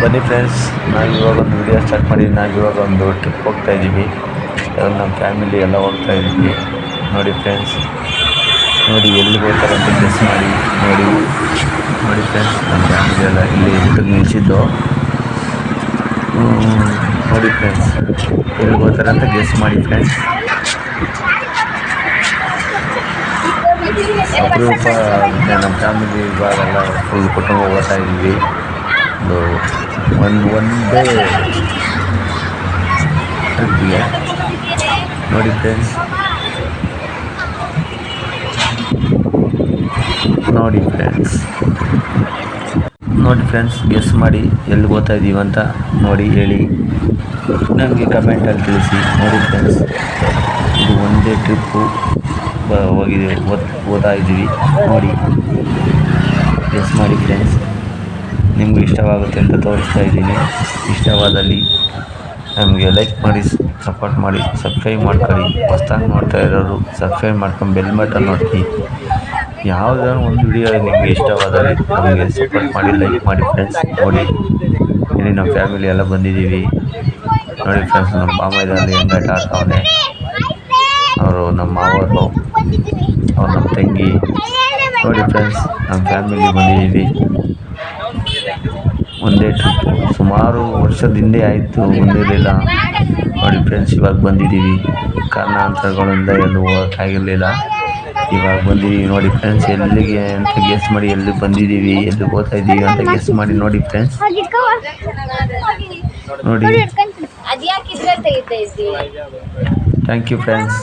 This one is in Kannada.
ಬನ್ನಿ ಫ್ರೆಂಡ್ಸ್ ನಾವು ಇವಾಗ ಒಂದು ವಿಡಿಯೋ ಸ್ಟಾರ್ಟ್ ಮಾಡಿದ್ವಿ ನಾವು ಇವಾಗ ಒಂದು ಟ್ರಿಪ್ ಹೋಗ್ತಾ ಇದ್ದೀವಿ. ನಮ್ಮ ಫ್ಯಾಮಿಲಿ ಎಲ್ಲ ಹೋಗ್ತಾ ಇದ್ದೀವಿ. ನೋಡಿ ಫ್ರೆಂಡ್ಸ್ ನೋಡಿ ಎಲ್ಲಿ ಬೇಕಾದ್ರೆ ಅಂತ ಗೆಸ್ ಮಾಡಿ, ನೋಡಿ. ನೋಡಿ ಫ್ರೆಂಡ್ಸ್ ನಮ್ಮ ಫ್ಯಾಮಿಲಿ ಎಲ್ಲ ಇಲ್ಲಿ ಊಟಕ್ಕೆ ನಿಲ್ಸಿದ್ದು. ನೋಡಿ ಫ್ರೆಂಡ್ಸ್ ಎಲ್ಲಿ ಹೋಗ್ತಾರೆ ಅಂತ ಗೆಸ್ ಮಾಡಿ ಫ್ರೆಂಡ್ಸ್ ಅಪರೂಪ ನಮ್ಮ ಫ್ಯಾಮಿಲಿ ಇವಾಗೆಲ್ಲ ಫುಲ್ ಕುಟುಂಬ ಹೋಗ್ತಾ ಇದ್ದೀವಿ. ಒಂದು ಒಂದು ಒಂದೇ ಟ್ರಿಪ್ಗೆ ನೋಡಿ ಫ್ರೆಂಡ್ಸ್ ನೋಡಿ ಫ್ರೆಂಡ್ಸ್ ನೋಡಿ ಫ್ರೆಂಡ್ಸ್ ಗೆಸ್ ಮಾಡಿ ಎಲ್ಲಿ ಹೋಗ್ತಾ ಇದ್ದೀವಿ ಅಂತ ನೋಡಿ ಹೇಳಿ. ನನಗೆ ಕಮೆಂಟಲ್ಲಿ ತಿಳಿಸಿ. ನೋಡಿ ಫ್ರೆಂಡ್ಸ್ ಇದು ಒಂದೇ ಟ್ರಿಪ್ಪು ಹೋಗಿದೆ, ಓದ್, ಓದ್ತಾ ಇದ್ದೀವಿ ನೋಡಿ. ಗೆಸ್ ಮಾಡಿ ಫ್ರೆಂಡ್ಸ್ ನಿಮಗೂ ಇಷ್ಟವಾಗುತ್ತೆ ಅಂತ ತೋರಿಸ್ತಾ ಇದ್ದೀನಿ. ಇಷ್ಟವಾದಲ್ಲಿ ನಮಗೆ ಲೈಕ್ ಮಾಡಿ ಸಪೋರ್ಟ್ ಮಾಡಿ ಸಬ್ಸ್ಕ್ರೈಬ್ ಮಾಡ್ಕೊಳ್ಳಿ. ಹೊಸ್ದಾಗಿ ನೋಡ್ತಾ ಇರೋರು ಸಬ್ಸ್ಕ್ರೈಬ್ ಮಾಡ್ಕೊಂಡು ಬೆಲ್ ಬಟನ್ ನೋಡಿ ಯಾವುದಾದ್ರು ಒಂದು ವಿಡಿಯೋ ನಿಮಗೆ ಇಷ್ಟವಾದರೆ ನಮಗೆ ಸಪೋರ್ಟ್ ಮಾಡಿ ಲೈಕ್ ಮಾಡಿ ಫ್ರೆಂಡ್ಸ್ ನೋಡಿ. ಇಲ್ಲಿ ನಮ್ಮ ಫ್ಯಾಮಿಲಿ ಎಲ್ಲ ಬಂದಿದ್ದೀವಿ. ನೋಡಿ ಫ್ರೆಂಡ್ಸ್ ನಮ್ಮ ಬಾಮೈದಲ್ಲಿ ಹೆಂಗಾಟ ಆಡ್ತಾವನೆ ಅವರು ನಮ್ಮ ಮಾವರು ಅವ್ರು ನಮ್ಮ ತಂಗಿ. ನೋಡಿ ಫ್ರೆಂಡ್ಸ್ ನಮ್ಮ ಫ್ಯಾಮಿಲಿ ಬಂದಿದ್ದೀವಿ. ಒಂದೇ ಟ್ರಿಪ್ಪು ಸುಮಾರು ವರ್ಷದ ಹಿಂದೆ ಆಯಿತು ಬಂದಿರಲಿಲ್ಲ ನೋಡಿ ಫ್ರೆಂಡ್ಸ್ ಇವಾಗ ಬಂದಿದ್ದೀವಿ. ಕಾರಣಾಂತರಗಳಿಂದ ಎಲ್ಲೂ ಹೋಗೋಕ್ಕಾಗಿರಲಿಲ್ಲ ಇವಾಗ ಬಂದಿದ್ದೀವಿ ನೋಡಿ ಫ್ರೆಂಡ್ಸ್ ಎಲ್ಲಿಗೆ ಅಂತ ಗೆಸ್ ಮಾಡಿ ಎಲ್ಲಿ ಬಂದಿದ್ದೀವಿ ಎಲ್ಲಿ ಹೋಗ್ತಾ ಇದ್ದೀವಿ ಅಂತ ಗೆಸ್ ಮಾಡಿ ನೋಡಿ ಫ್ರೆಂಡ್ಸ್ ನೋಡಿ. Thank you friends